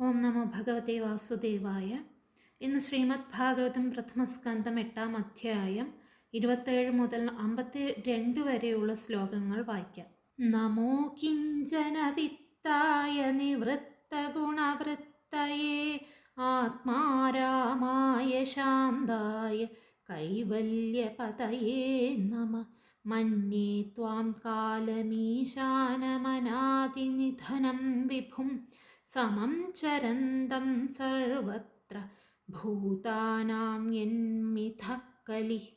ഓം നമോ ഭഗവതേ വാസുദേവായ. ഇന്ന് ശ്രീമദ് ഭാഗവതം പ്രഥമസ്കന്ധം എട്ടാം അധ്യായം ഇരുപത്തേഴ് മുതൽ അമ്പത്തി രണ്ട് വരെയുള്ള ശ്ലോകങ്ങൾ വായിക്കാം. നമോ കിഞ്ചന വിത്തായ നിവൃത്ത ഗുണവൃത്തയേ ആത്മാരാമായ ശാന്തായ കൈവല്യപതയേ നമ. മന്യേ ത്വാം കാലമീശാനമനാതിനിധനം വിഭും. समं चरन्दं सर्वत्र भूतानां यन्मिथः कलिः।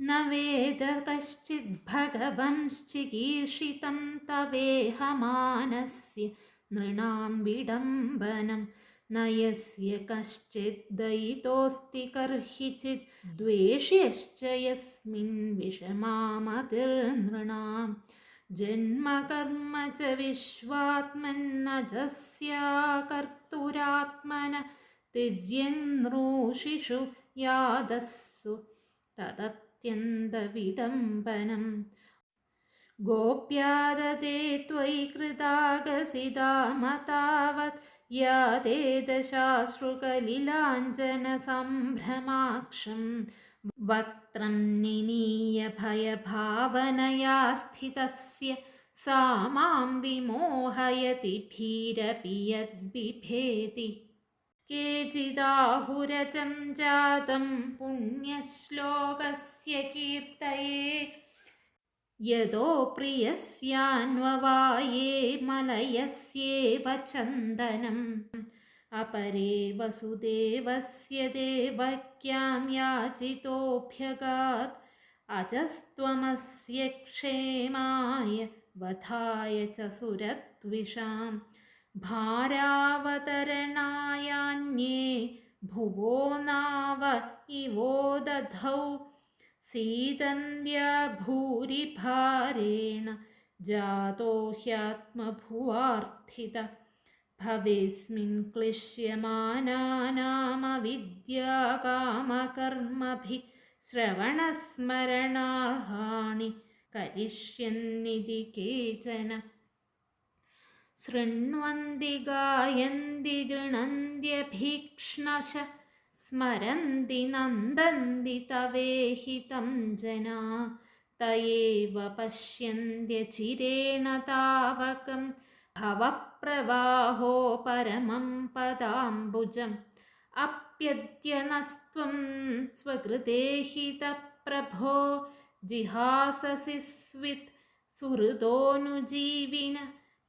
न वेद कश्चिद्भगवंश्चिकीर्षितं तवेहमानस्य नृणां विडम्बनं। न यस्य कश्चिद्दयितोऽस्ति कर्हिचिद् द्वेष्यश्च यस्मिन् विषमामतिर्नृणाम्। जन्मकर्म च विश्वात्मन्नजस्याकर्तुरात्मन तिर्यन्नृषिषु यादस्सु तदत्यन्तविडम्बनं गोप्यादते त्वयि कृतागसिदामतावत् या ते दशाश्रुकलिलाञ्जनसम्भ्रमाक्षं वक्त्रं निनीय भयभावनया स्थितस्य सा मां विमोहयति भीरपि यद्बिभेति केचिदाहुरचं जातं पुण्यश्लोकस्य कीर्तये यतो प्रियस्यान्ववाये मलयस्येव चन्दनम् अपरे वसुदेवस्य देवक्यां याचितोऽभ्यगात् अजस्त्वमस्य क्षेमाय वधाय च सुरद्विषाम् भारावतरणायान्ये भुवो नाव इवो दधौ सीदन्द्या भूरिभारेण जातो ह्यात्मभुवार्थित भवेस्मिन् क्लिश्यमानानामविद्याकामकर्मभिः श्रवणस्मरणार्हाणि करिष्यन्निधि केचन शृण्वन्ति गायन्ति गृणन्त्यभीक्ष्णश स्मरन्ति नन्दन्ति तवेहितं जना त एव पश्यन्त्यचिरेण तावकं भवप्रवाहो परमं पदाम्बुजम् अप्यद्यनस्त्वं स्वकृते हितप्रभो जिहाससि स्वित् सुहृदोऽनुजीविन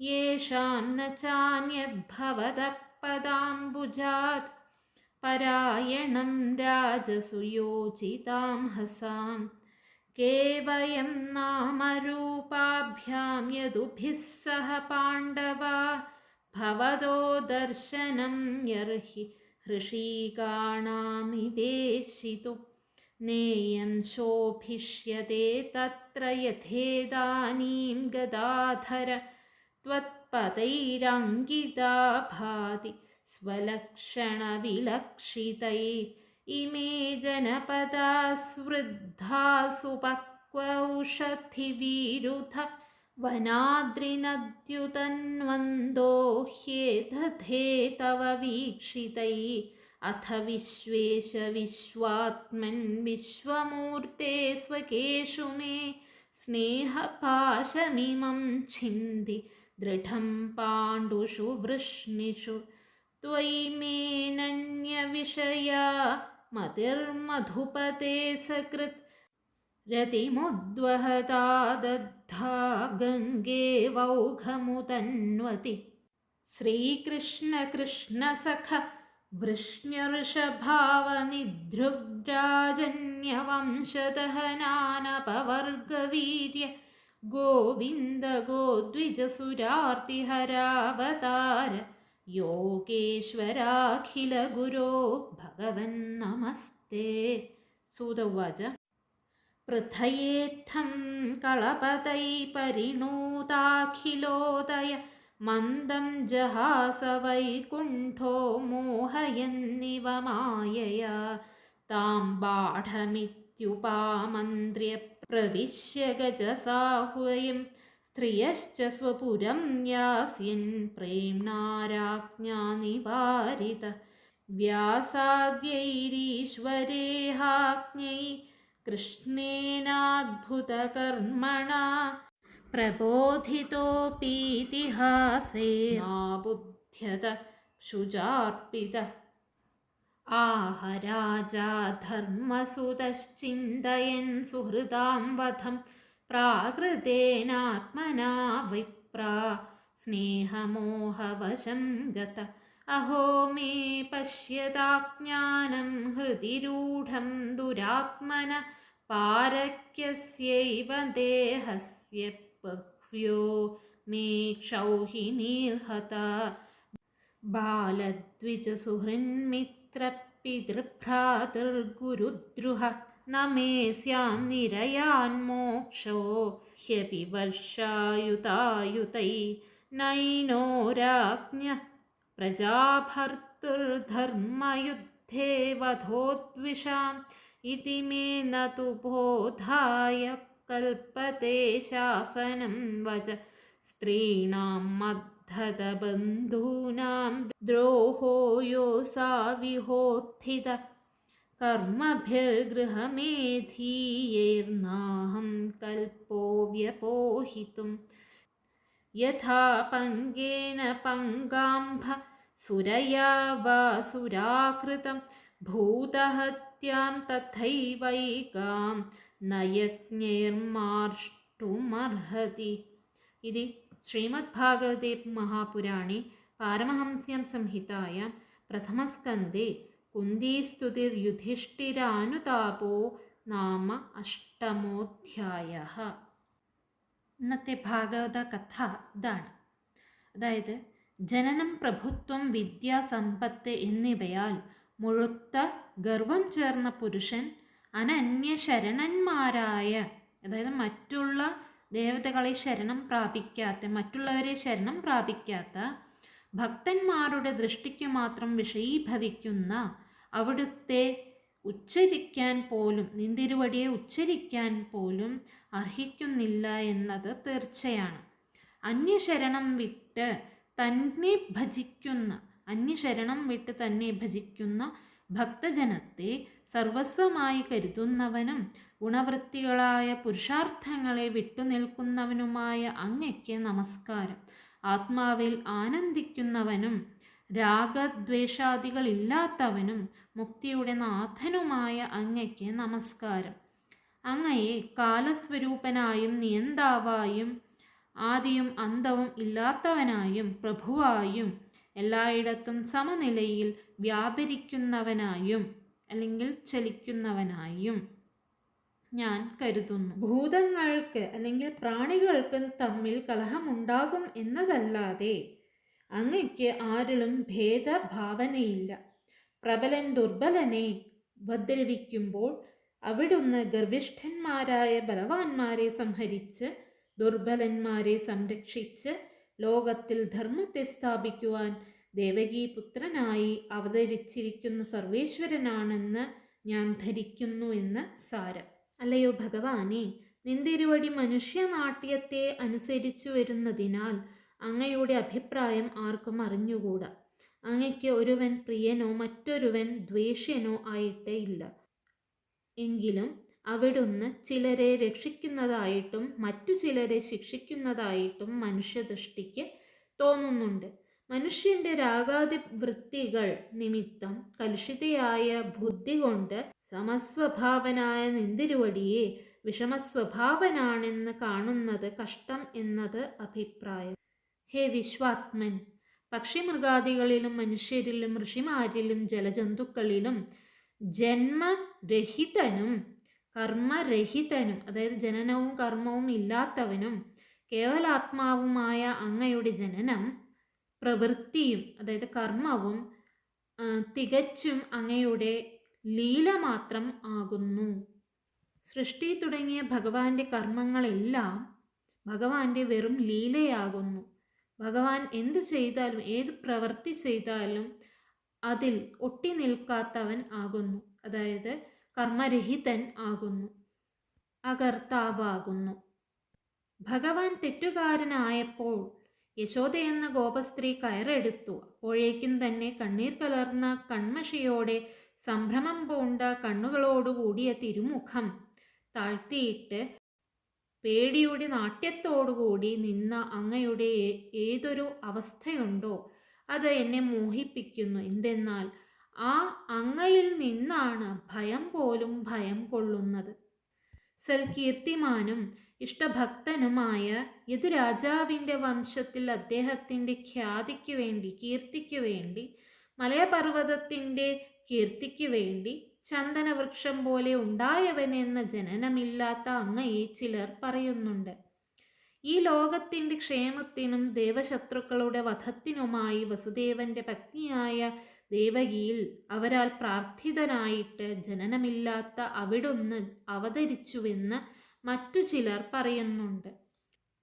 येषां न चान्यद्भवतः पदाम्बुजात् परायणं राजसुयोचितां हसां केवयं नामरूपाभ्यां यदुभिः सह पाण्डवा भवतो दर्शनं यर्हि हृषीकाणामिवेशितु नेयं शोभिष्यते तत्र यथेदानीं गदाधर त्वत्पदैरङ्गिता भाति स्वलक्षणविलक्षितै इमे जनपदा स्वृद्धा सुपक्वौषधिविरुध वनाद्रिनद्युतन्वन्दो ह्येदधे तव वीक्षितै अथ विश्वेश विश्वात्मन् विश्वमूर्ते स्वकेषु मे स्नेहपाशमिमं छिन्ति दृढं पाण्डुषु वृष्णिषु त्वयि मेनन्यविषया मतिर्मधुपते सकृत् रतिमुद्वहता दद्धा गङ्गे वौघमुतन्वति श्रीकृष्णकृष्णसख वृष्ण्यऋषभावनिधृग्राजन्यवंशदहनानपवर्गवीर्य गोविन्द गोद्विजसुरार्तिहरावतार योगेश्वराखिलगुरो भगवन्नमस्ते। सुदौवाच। पृथयेत्थं कळपतै परिणूताखिलोदय मन्दं जहास वैकुण्ठो मोहयन्निव मायया। तां बाढमित्युपामन्त्र्य प्रविश्य गजसाह्वयं സ്ത്രിയശ്ചസ്വപുരം യാസ്യൻ പ്രേംണാരാജ്ഞാനിവാരിത വ്യാസാദ്യൈരീശ്വരേഹാജ്ഞൈ കൃഷ്ണേനാദ്ഭുതകർമ്മണ. പ്രബോധിതോപീതിഹാസേനാബുദ്ധ്യത ശുചാർപ്പിത ആഹ രാജാ ധർമ്മസുതശ്ചിന്തയൻ സുഹൃതാം വധം പ്രാകൃതേനാത്മനാ വിപ്രാ സ്നേഹമോഹവശം ഗത. അഹോ മേ പശ്യതാജ്ഞാനം ഹൃദി രൂഢം ദുരാത്മന പാരക്യസ്യൈവ ദേഹസ്യ ബഹ്വ്യോ മേ ക്ഷൗഹിണീർഹത ബാലദ്വിജസുഹൃന്മിത്രപിതൃഭ്രാതൃഗുരുദ്രുഹ നമേസ്യാം നിരയാൻ മോക്ഷോ ഹ്യപി വർഷായുതായുതൈ നൈനോരാജ്ഞ. പ്രജാഭർത്തുർധർമ്മയുദ്ധേ വധോദ്വിഷാം ഇതി മേ നതു ബോധായ കൽപ്പത്തെ ശാസനം വച സ്ത്രീണാം മദ്ധത ബന്ധൂനാം ദ്രോഹോയോ യോ സാ कर्मभिर्गृहमेधीयैर्नाहं कल्पो व्यपोहितुं यथा पङ्गेन पङ्गाम्भ सुरया वा सुराकृतं भूतहत्यां तथैवैकां न यज्ञैर्मार्ष्टुमर्हति इति श्रीमद्भागवते महापुराणे पारमहंस्यां संहितायां प्रथमस्कन्धे കുന്തിസ്തുതിർയുധിഷ്ഠിരാനുതാപോ നാമ അഷ്ടമോധ്യായ. ഇന്നത്തെ ഭാഗവത കഥ ഇതാണ്. അതായത് ജനനം പ്രഭുത്വം വിദ്യ സമ്പത്ത് എന്നിവയാൽ മുഴുത്ത ഗർവം ചേർന്ന പുരുഷൻ അനന്യ ശരണന്മാരായ അതായത് മറ്റുള്ള ദേവതകളെ ശരണം പ്രാപിക്കാത്ത മറ്റുള്ളവരെ ശരണം പ്രാപിക്കാത്ത ഭക്തന്മാരുടെ ദൃഷ്ടിക്ക് മാത്രം വിഷയീഭവിക്കുന്ന അവിടുത്തെ ഉച്ചരിക്കാൻ പോലും നിന്തിരുവടിയെ ഉച്ചരിക്കാൻ പോലും അർഹിക്കുന്നില്ല എന്നത് തീർച്ചയാണ്. അന്യശരണം വിട്ട് തന്നെ ഭജിക്കുന്ന അന്യശരണം വിട്ട് തന്നെ ഭജിക്കുന്ന ഭക്തജനത്തെ സർവസ്വമായി കരുതുന്നവനും ഗുണവൃത്തികളായ പുരുഷാർത്ഥങ്ങളെ വിട്ടുനിൽക്കുന്നവനുമായ അങ്ങയ്ക്ക് നമസ്കാരം. ആത്മാവിൽ ആനന്ദിക്കുന്നവനും രാഗദ്വേഷാദികളില്ലാത്തവനും മുക്തിയുടെ നാഥനുമായ അങ്ങയ്ക്ക് നമസ്കാരം. അങ്ങയെ കാലസ്വരൂപനായും നിയന്താവായും ആദിയും അന്തവും ഇല്ലാത്തവനായും പ്രഭുവായും എല്ലായിടത്തും സമനിലയിൽ വ്യാപരിക്കുന്നവനായും അല്ലെങ്കിൽ ചലിക്കുന്നവനായും ഞാൻ കരുതുന്നു. ഭൂതങ്ങൾക്ക് അല്ലെങ്കിൽ പ്രാണികൾക്ക് തമ്മിൽ കലഹമുണ്ടാകും എന്നതല്ലാതെ അങ്ങയ്ക്ക് ആരിലും ഭേദഭാവനയില്ല. പ്രബലൻ ദുർബലനെ ഉപദ്രവിക്കുമ്പോൾ അവിടുന്ന് ഗർഭിഷ്ഠന്മാരായ ബലവാന്മാരെ സംഹരിച്ച് ദുർബലന്മാരെ സംരക്ഷിച്ച് ലോകത്തിൽ ധർമ്മത്തെ സ്ഥാപിക്കുവാൻ ദേവകീപുത്രനായി അവതരിച്ചിരിക്കുന്ന സർവേശ്വരനാണെന്ന് ഞാൻ ധരിക്കുന്നു എന്ന് സാരം. അല്ലയോ ഭഗവാനെ നിന്തിരുവടി മനുഷ്യനാട്യത്തെ അനുസരിച്ചു വരുന്നതിനാൽ അങ്ങയുടെ അഭിപ്രായം ആർക്കും അറിഞ്ഞുകൂടാ. അങ്ങയ്ക്ക് ഒരുവൻ പ്രിയനോ മറ്റൊരുവൻ ദ്വേഷ്യനോ ആയിട്ടേ ഇല്ല. എങ്കിലും അവിടുന്ന് ചിലരെ രക്ഷിക്കുന്നതായിട്ടും മറ്റു ചിലരെ ശിക്ഷിക്കുന്നതായിട്ടും മനുഷ്യദൃഷ്ടിക്ക് തോന്നുന്നുണ്ട്. മനുഷ്യന്റെ രാഗാതി വൃത്തികൾ നിമിത്തം കലുഷിതയായ ബുദ്ധി കൊണ്ട് സമസ്വഭാവനായ നിന്തിരുവടിയെ വിഷമസ്വഭാവനാണെന്ന് കാണുന്നത് കഷ്ടം എന്നത് അഭിപ്രായം. ഹേ വിശ്വാത്മൻ. പക്ഷിമൃഗാദികളിലും മനുഷ്യരിലും ഋഷിമാരിലും ജലജന്തുക്കളിലും ജന്മരഹിതനും കർമ്മരഹിതനും അതായത് ജനനവും കർമ്മവും ഇല്ലാത്തവനും കേവലാത്മാവുമായ അങ്ങയുടെ ജനനം പ്രവൃത്തിയും അതായത് കർമ്മവും തികച്ചും അങ്ങയുടെ ലീല മാത്രം ആകുന്നു. സൃഷ്ടി തുടങ്ങിയ ഭഗവാന്റെ കർമ്മങ്ങളെല്ലാം ഭഗവാന്റെ വെറും ലീലയാകുന്നു. ഭഗവാൻ എന്ത് ചെയ്താലും ഏത് പ്രവൃത്തി ചെയ്താലും അതിൽ ഒട്ടി നിൽക്കാത്തവൻ ആകുന്നു. അതായത് കർമ്മരഹിതൻ ആകുന്നു. അകർത്താവാകുന്നു. ഭഗവാൻ തെറ്റുകാരനായപ്പോൾ യശോദ എന്ന ഗോപസ്ത്രീ കയറെടുത്തു. അപ്പോഴേക്കും തന്നെ കണ്ണീർ കലർന്ന കൺമഷിയോടെ സംഭ്രമം പൂണ്ട കണ്ണുകളോടുകൂടിയ തിരുമുഖം താഴ്ത്തിയിട്ട് പേടിയുടെ നാട്യത്തോടുകൂടി നിന്ന അങ്ങയുടെ ഏതൊരു അവസ്ഥയുണ്ടോ അത് എന്നെ മോഹിപ്പിക്കുന്നു. എന്തെന്നാൽ ആ അങ്ങയിൽ നിന്നാണ് ഭയം പോലും ഭയം കൊള്ളുന്നത്. സൽകീർത്തിമാനും ഇഷ്ടഭക്തനുമായ യദുരാജാവിന്റെ വംശത്തിൽ അദ്ദേഹത്തിന്റെ ഖ്യാതിക്ക് വേണ്ടി കീർത്തിക്ക് വേണ്ടി മലയപർവതത്തിന്റെ കീർത്തിക്ക് വേണ്ടി ചന്ദനവൃക്ഷം പോലെ ഉണ്ടായവനെന്ന ജനനമില്ലാത്ത അങ്ങയെ ചിലർ പറയുന്നുണ്ട്. ഈ ലോകത്തിന്റെ ക്ഷേമത്തിനും ദേവശത്രുക്കളുടെ വധത്തിനുമായി വസുദേവന്റെ പത്നിയായ ദേവകിയിൽ അവരാൽ പ്രാർത്ഥിതനായിട്ട് ജനനമില്ലാത്ത അവിടൊന്ന് അവതരിച്ചുവെന്ന് മറ്റു ചിലർ പറയുന്നുണ്ട്.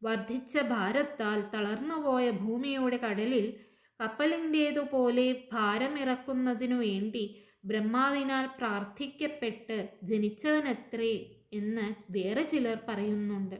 വർദ്ധിച്ച ഭാരത്താൽ തളർന്നുപോയ ഭൂമിയുടെ കടലിൽ കപ്പലിന്റേതുപോലെ ഭാരമിറക്കുന്നതിനു വേണ്ടി ബ്രഹ്മാവിനാൽ പ്രാർത്ഥിക്കപ്പെട്ട് ജനിച്ചവനത്രേ എന്ന് വേറെ ചിലർ പറയുന്നുണ്ട്.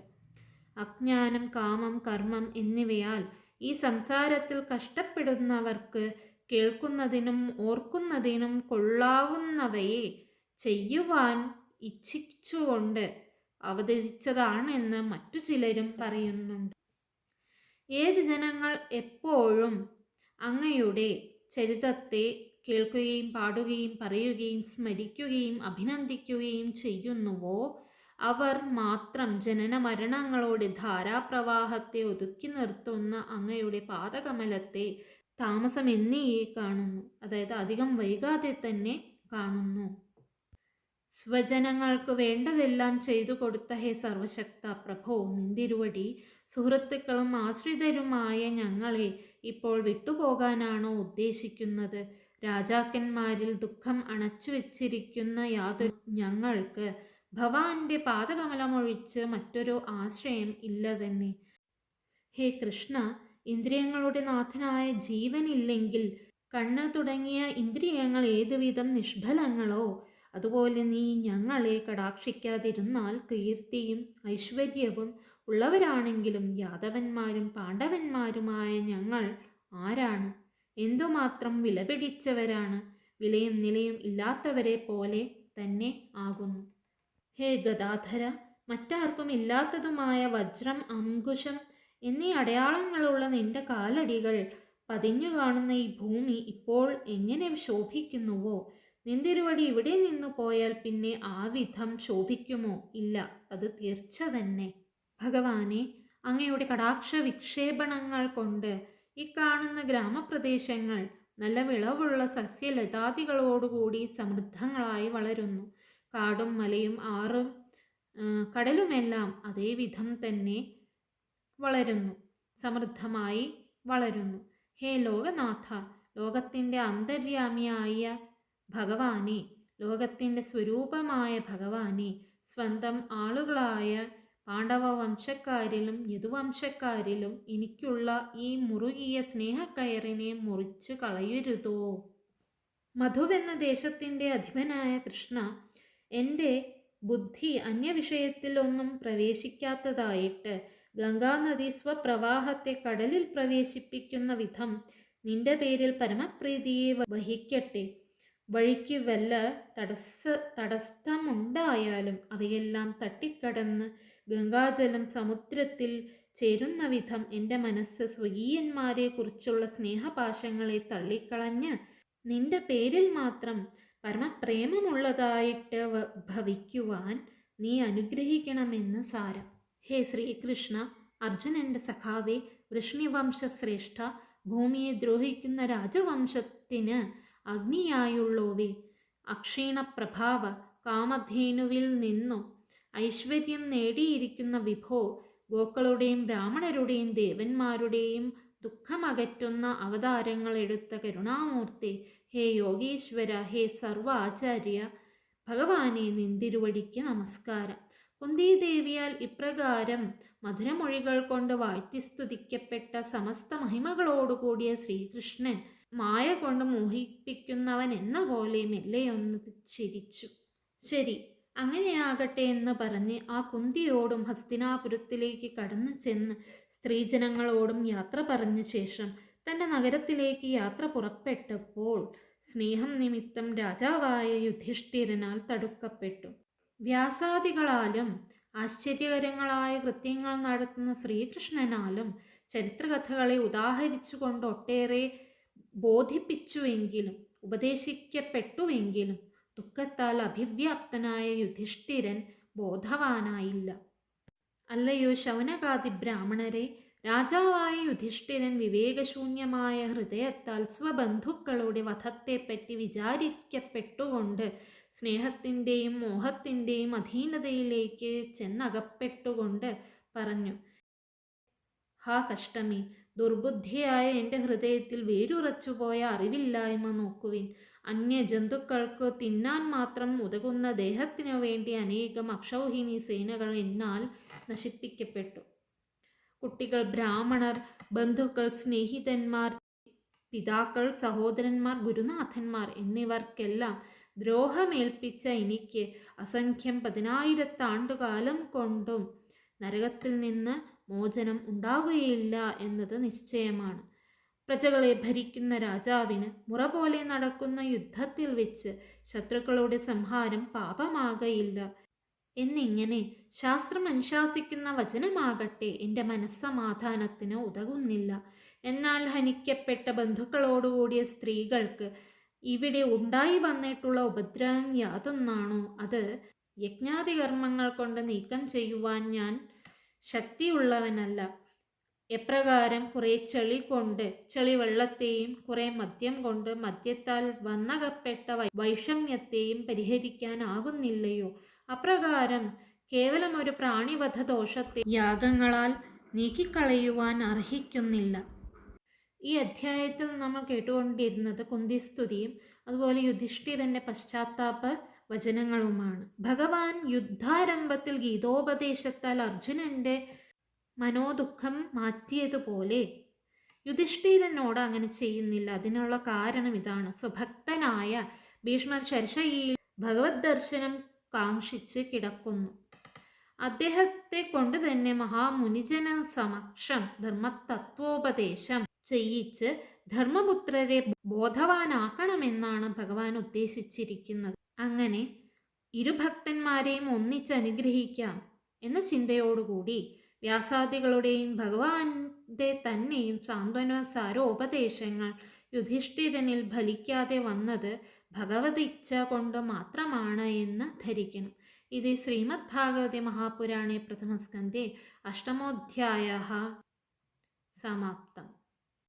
അജ്ഞാനം കാമം കർമ്മം എന്നിവയാൽ ഈ സംസാരത്തിൽ കഷ്ടപ്പെടുന്നവർക്ക് കേൾക്കുന്നതിനും ഓർക്കുന്നതിനും കൊള്ളാവുന്നവയെ ചെയ്യുവാൻ ഇച്ഛിച്ചുകൊണ്ട് അവതരിച്ചതാണെന്ന് മറ്റു ചിലരും പറയുന്നുണ്ട്. ഏത് ജനങ്ങൾ എപ്പോഴും അങ്ങയുടെ ചരിതത്തെ കേൾക്കുകയും പാടുകയും പറയുകയും സ്മരിക്കുകയും അഭിനന്ദിക്കുകയും ചെയ്യുന്നുവോ? അവർ മാത്രം ജനന മരണങ്ങളോട് ധാരാപ്രവാഹത്തെ ഒതുക്കി നിർത്തുന്ന അങ്ങയുടെ പാദകമലത്തെ എന്നീ കാണുന്നു. അതായത് അധികം വൈകാതെ തന്നെ കാണുന്നു. സ്വജനങ്ങൾക്ക് വേണ്ടതെല്ലാം ചെയ്തു കൊടുത്ത ഹേ സർവശക്ത പ്രഭോ നിന്തിരുവടി സുഹൃത്തുക്കളും ആശ്രിതരുമായ ഞങ്ങളെ ഇപ്പോൾ വിട്ടുപോകാനാണോ ഉദ്ദേശിക്കുന്നത്? രാജാക്കന്മാരിൽ ദുഃഖം അണച്ചു വെച്ചിരിക്കുന്ന യാതൊരു ഞങ്ങൾക്ക് ഭവാന്റെ പാദകമലമൊഴിച്ച് മറ്റൊരു ആശ്രയം ഇല്ല തന്നെ ഹേ കൃഷ്ണ ഇന്ദ്രിയങ്ങളുടെ നാഥനായ ജീവനില്ലെങ്കിൽ കണ്ണ് തുടങ്ങിയ ഇന്ദ്രിയങ്ങൾ ഏതുവിധം നിഷ്ഫലങ്ങളോ അതുപോലെ നീ ഞങ്ങളെ കടാക്ഷിക്കാതിരുന്നാൽ കീർത്തിയും ഐശ്വര്യവും ഉള്ളവരാണെങ്കിലും യാദവന്മാരും പാണ്ഡവന്മാരുമായ ഞങ്ങൾ ആരാണ്? എന്തുമാത്രം വിലപിടിച്ചവരാണ് വിലയും നിലയും ഇല്ലാത്തവരെ പോലെ തന്നെ ആകുന്നു. ഹേ ഗദാധര മറ്റാർക്കും ഇല്ലാത്തതുമായ വജ്രം അങ്കുശം എന്നീ അടയാളങ്ങളുള്ള നിന്റെ കാലടികൾ പതിഞ്ഞു കാണുന്ന ഈ ഭൂമി ഇപ്പോൾ എങ്ങനെ ശോഭിക്കുന്നുവോ? നിന്തിരുവടി ഇവിടെ നിന്നു പോയാൽ പിന്നെ ആ വിധം ശോഭിക്കുമോ? ഇല്ല അത് തീർച്ച തന്നെ ഭഗവാനെ അങ്ങയുടെ കടാക്ഷ വിക്ഷേപണങ്ങൾ കൊണ്ട് ഈ കാണുന്ന ഗ്രാമപ്രദേശങ്ങൾ നല്ല വിളവുള്ള സസ്യലതാദികളോടുകൂടി സമൃദ്ധങ്ങളായി വളരുന്നു. കാടും മലയും ആറും കടലുമെല്ലാം അതേവിധം തന്നെ വളരുന്നു. സമൃദ്ധമായി വളരുന്നു. ഹേ ലോകനാഥ ലോകത്തിന്റെ അന്തര്യാമിയായ ഭഗവാനെ ലോകത്തിന്റെ സ്വരൂപമായ ഭഗവാനെ സ്വന്തം ആളുകളായ പാണ്ഡവ വംശക്കാരിലും യദുവംശക്കാരിലും എനിക്കുള്ള ഈ മുറുകിയ സ്നേഹക്കയറിനെ മുറിച്ച് കളയരുതോ? മധുവെന്ന ദേശത്തിന്റെ അധിപനായ കൃഷ്ണ എന്റെ ബുദ്ധി അന്യവിഷയത്തിലൊന്നും പ്രവേശിക്കാത്തതായിട്ട് ഗംഗാനദി സ്വപ്രവാഹത്തെ കടലിൽ പ്രവേശിപ്പിക്കുന്ന വിധം നിന്റെ പേരിൽ പരമപ്രീതിയെ വഹിക്കട്ടെ. വഴിക്ക് വല്ല തടസ്സ തടസ്സമുണ്ടായാലും അവയെല്ലാം തട്ടിക്കടന്ന് ഗംഗാജലം സമുദ്രത്തിൽ ചേരുന്ന വിധം എന്റെ മനസ്സ് സ്വകീയന്മാരെ കുറിച്ചുള്ള സ്നേഹപാശങ്ങളെ തള്ളിക്കളഞ്ഞ് നിന്റെ പേരിൽ മാത്രം പരമപ്രേമമുള്ളതായിട്ട് ഭവിക്കുവാൻ നീ അനുഗ്രഹിക്കണമെന്ന് സാരം. ഹേ ശ്രീകൃഷ്ണ അർജുനന്റെ സഖാവെ വൃഷ്ണിവംശശ്രേഷ്ഠ ഭൂമിയെ ദ്രോഹിക്കുന്ന രാജവംശത്തിന് അഗ്നിയായുള്ളോവേ അക്ഷീണപ്രഭാവ കാമധേനുവിൽ നിന്നും ഐശ്വര്യം നേടിയിരിക്കുന്ന വിഭോ ഗോക്കളുടെയും ബ്രാഹ്മണരുടെയും ദേവന്മാരുടെയും ദുഃഖമകറ്റുന്ന അവതാരങ്ങൾ എടുത്ത കരുണാമൂർത്തി. ഹേ യോഗീശ്വര ഹേ സർവ ആചാര്യ ഭഗവാനെ നിന്തിരുവടിക്ക് നമസ്കാരം. കുന്തിദേവിയാൽ ഇപ്രകാരം മധുരമൊഴികൾ കൊണ്ട് വാഴ്ത്തിസ്തുതിക്കപ്പെട്ട സമസ്ത മഹിമകളോടുകൂടിയ ശ്രീകൃഷ്ണൻ മായ കൊണ്ട് മോഹിപ്പിക്കുന്നവൻ എന്ന പോലെ മെല്ലെയൊന്ന് ചിരിച്ചു. ശരി. അങ്ങനെയാകട്ടെ എന്ന് പറഞ്ഞ് ആ കുന്തിയോടും ഹസ്തിനാപുരത്തിലേക്ക് കടന്നു ചെന്ന് സ്ത്രീജനങ്ങളോടും യാത്ര പറഞ്ഞ ശേഷം തന്റെ നഗരത്തിലേക്ക് യാത്ര പുറപ്പെട്ടപ്പോൾ സ്നേഹം നിമിത്തം രാജാവായ യുധിഷ്ഠിരനാൽ തടുക്കപ്പെട്ടു. വ്യാസാദികളാലും ആശ്ചര്യകരങ്ങളായ കൃത്യങ്ങൾ നടത്തുന്ന ശ്രീകൃഷ്ണനാലും ചരിത്രകഥകളെ ഉദാഹരിച്ചുകൊണ്ട് ഒട്ടേറെ ബോധിപ്പിച്ചുവെങ്കിലും ഉപദേശിക്കപ്പെട്ടുവെങ്കിലും ദുഃഖത്താൽ അഭിവ്യാപ്തനായ യുധിഷ്ഠിരൻ ബോധവാനായില്ല. അല്ലയോ ശൗനകാതി ബ്രാഹ്മണരെ രാജാവായ യുധിഷ്ഠിരൻ വിവേകശൂന്യമായ ഹൃദയത്താൽ സ്വബന്ധുക്കളുടെ വധത്തെപ്പറ്റി വിചാരിക്കപ്പെട്ടുകൊണ്ട് സ്നേഹത്തിന്റെയും മോഹത്തിന്റെയും അധീനതയിലേക്ക് ചെന്നകപ്പെട്ടുകൊണ്ട് പറഞ്ഞു ഹാ കഷ്ടമി ദുർബുദ്ധിയായ എന്റെ ഹൃദയത്തിൽ വേരുറച്ചുപോയ അറിവില്ലായ്മ നോക്കുവിൻ. അന്യജന്തുക്കൾക്ക് തിന്നാൻ മാത്രം ഉതകുന്ന ദേഹത്തിനു വേണ്ടി അനേകം അക്ഷൗഹിണി സേനകൾ എന്നാൽ നശിപ്പിക്കപ്പെട്ടു. കുട്ടികൾ ബ്രാഹ്മണർ ബന്ധുക്കൾ സ്നേഹിതന്മാർ പിതാക്കൾ സഹോദരന്മാർ ഗുരുനാഥന്മാർ എന്നിവർക്കെല്ലാം ദ്രോഹമേൽപ്പിച്ച എനിക്ക് അസംഖ്യം പതിനായിരത്താണ്ടുകാലം കൊണ്ടും നരകത്തിൽ നിന്ന് മോചനം ഉണ്ടാവുകയില്ല എന്നത് നിശ്ചയമാണ്. പ്രജകളെ ഭരിക്കുന്ന രാജാവിന് മുറ പോലെ നടക്കുന്ന യുദ്ധത്തിൽ വെച്ച് ശത്രുക്കളുടെ സംഹാരം പാപമാകയില്ല. എന്നിങ്ങനെ ശാസ്ത്രം അനുശാസിക്കുന്ന വചനമാകട്ടെ എന്റെ മനസ്സമാധാനത്തിന് ഉതകുന്നില്ല. എന്നാൽ ഹനിക്കപ്പെട്ട ബന്ധുക്കളോടുകൂടിയ സ്ത്രീകൾക്ക് ഇവിടെ ഉണ്ടായി വന്നിട്ടുള്ള ഉപദ്രവം യാതൊന്നാണോ? അത് യജ്ഞാതി കർമ്മങ്ങൾ കൊണ്ട് നീക്കം ചെയ്യുവാൻ ഞാൻ ശക്തിയുള്ളവനല്ല. എപ്രകാരം കുറേ ചെളി കൊണ്ട് ചെളി വെള്ളത്തെയും കുറേ മദ്യം കൊണ്ട് മദ്യത്താൽ വന്നകപ്പെട്ട വൈഷമ്യത്തെയും പരിഹരിക്കാനാകുന്നില്ലയോ? അപ്രകാരം കേവലം ഒരു പ്രാണിവധ ദോഷത്തെ യാഗങ്ങളാൽ നീക്കിക്കളയുവാൻ അർഹിക്കുന്നില്ല. ഈ അധ്യായത്തിൽ നമ്മൾ കേട്ടുകൊണ്ടിരുന്നത് കുന്തിസ്തുതിയും അതുപോലെ യുധിഷ്ഠിരന്റെ പശ്ചാത്താപ വചനങ്ങളുമാണ്. ഭഗവാൻ യുദ്ധാരംഭത്തിൽ ഗീതോപദേശത്താൽ അർജുനന്റെ മനോദുഃഖം മാറ്റിയതുപോലെ യുധിഷ്ഠിരനോട് അങ്ങനെ ചെയ്യുന്നില്ല. അതിനുള്ള കാരണം ഇതാണ്. സ്വഭക്തനായ ഭീഷ്മർ ശർശയിൽ ഭഗവത് ദർശനം കാക്ഷിച്ച് കിടക്കുന്നു. അദ്ദേഹത്തെ കൊണ്ട് തന്നെ മഹാമുനിജന സമക്ഷം ധർമ്മതത്വോപദേശം ചെയ്യിച്ച് ധർമ്മപുത്രരെ ബോധവാനാക്കണമെന്നാണ് ഭഗവാൻ ഉദ്ദേശിച്ചിരിക്കുന്നത്. അങ്ങനെ ഇരുഭക്തന്മാരെയും ഒന്നിച്ച് അനുഗ്രഹിക്കാം എന്ന ചിന്തയോടുകൂടി വ്യാസാദികളുടെയും ഭഗവാന്റെ തന്നെയും സാന്ത്വന സാരോപദേശങ്ങൾ യുധിഷ്ഠിരനിൽ ഫലിക്കാതെ വന്നത് ഭഗവത് ഇച്ഛ കൊണ്ട് മാത്രമാണ് എന്ന് ധരിക്കണം. ഇത് ശ്രീമദ് ഭാഗവതി മഹാപുരാണേ പ്രഥമസ്കന്ധേ അഷ്ടമോധ്യായ സമാപ്തം.